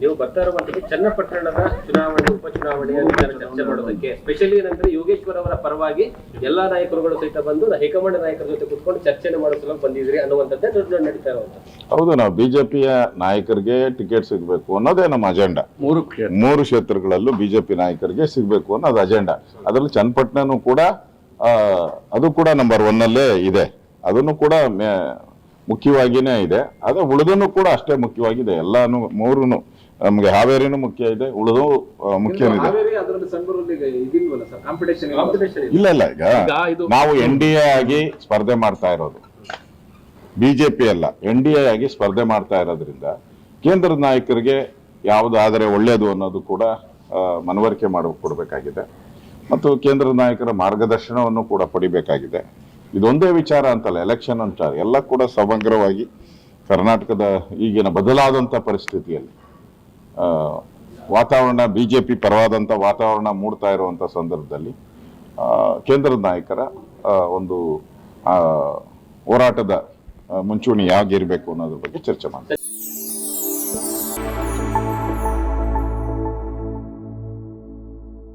ನೀವು ಬರ್ತಾ ಇರುವಂತದ್ದು ಚನ್ನಪಟ್ಟಣದ ಚುನಾವಣೆ ಉಪಚುನಾವಣೆಯ ವಿಚಾರ ಚರ್ಚೆ ಮಾಡೋದಕ್ಕೆ. ಸ್ಪೆಷಲಿ ಏನಂದ್ರೆ ಯೋಗೇಶ್ವರ್ ಅವರ ಪರವಾಗಿ ಎಲ್ಲಾ ನಾಯಕರುಗಳು ಸಹಿತ ಬಂದು ಹೈಕಮಾಂಡ್ ನಾಯಕರ ಜೊತೆ ಕುತ್ಕೊಂಡು ಚರ್ಚೆನೆ ಮಾಡೋ ಸಲುವಾಗಿ ಬಂದಿದ್ರಿ ಅನ್ನುವಂಥದ್ದೇ ದೊಡ್ಡ ದೊಡ್ಡ ನಡೀತಾ ಇರುವಂತ ಹೌದು ನಾವು ಬಿಜೆಪಿಯ ನಾಯಕರಿಗೆ ಟಿಕೆಟ್ ಸಿಗಬೇಕು ಅನ್ನೋದೇ ನಮ್ಮ ಅಜೆಂಡಾ ಮೂರು ಕ್ಷೇತ್ರ ಮೂರು ಕ್ಷೇತ್ರಗಳಲ್ಲೂ ಬಿಜೆಪಿ ನಾಯಕರಿಗೆ ಸಿಗಬೇಕು ಅನ್ನೋದು ಅಜೆಂಡಾ ಅದರಲ್ಲಿ ಚನ್ನಪಟ್ಟಣನೂ ಕೂಡ ಅದು ಕೂಡ ನಂಬರ್ ಒನ್ನಲ್ಲೇ ಇದೆ. ಅದನ್ನು ಕೂಡ ಮೇ- ಮುಖ್ಯವಾಗಿನೇ ಇದೆ. ಅದೇ ಉಳಿದನು ಕೂಡ ಅಷ್ಟೇ ಮುಖ್ಯವಾಗಿದೆ. ಎಲ್ಲಾನು ಮೂರು ನಮಗೆ ಹಾವೇರಿನೂ ಮುಖ್ಯ ಇದೆ ಉಳಿದು ಮುಖ್ಯ ಇದೆ. ಹಾವೇರಿ ಅದರಲ್ಲಿ ಸಂಗೂರಲ್ಲಿ ಇದಿಲ್ವಲ್ಲ ಸರ್? ಕಾಂಪಿಟೇಷನ್ ಕಾಂಪಿಟೇಷನ್ ಇಲ್ಲ. ಇಲ್ಲ ಈಗ ಈಗ ನಾವು ಎನ್ ಡಿ ಎ ಆಗಿ ಸ್ಪರ್ಧೆ ಮಾಡ್ತಾ ಇರೋದು. ಬಿಜೆಪಿ ಅಲ್ಲ ಎನ್ ಡಿ ಎ ಆಗಿ ಸ್ಪರ್ಧೆ ಮಾಡ್ತಾ ಇರೋದ್ರಿಂದ ಕೇಂದ್ರದ ನಾಯಕರಿಗೆ ಯಾವುದಾದರೆ ಒಳ್ಳೆಯದು ಅನ್ನೋದು ಕೂಡ ಮನವರಿಕೆ ಮಾಡಿ ಕೊಡಬೇಕಾಗಿದೆ. ಮತ್ತು ಕೇಂದ್ರ ನಾಯಕರ ಮಾರ್ಗದರ್ಶನವನ್ನು ಕೂಡ ಪಡಿಬೇಕಾಗಿದೆ. ಇದೊಂದೇ ವಿಚಾರ ಅಂತಲ್ಲ ಎಲೆಕ್ಷನ್ ಅಂತ. ಎಲ್ಲ ಕೂಡ ಸಮಗ್ರವಾಗಿ ಕರ್ನಾಟಕದ ಈಗಿನ ಬದಲಾದಂಥ ಪರಿಸ್ಥಿತಿಯಲ್ಲಿ. ವಾತಾವರಣ ಬಿಜೆಪಿ ಪರವಾದಂಥ ವಾತಾವರಣ ಮೂಡ್ತಾ ಇರುವಂಥ ಸಂದರ್ಭದಲ್ಲಿ ಆ, ಕೇಂದ್ರದ ನಾಯಕರ ಒಂದು ಹೋರಾಟದ ಮುಂಚೂಣಿ ಯಾವಾಗಿರಬೇಕು ಅನ್ನೋದ್ರ ಬಗ್ಗೆ ಚರ್ಚೆ ಮಾಡ್ತೀವಿ.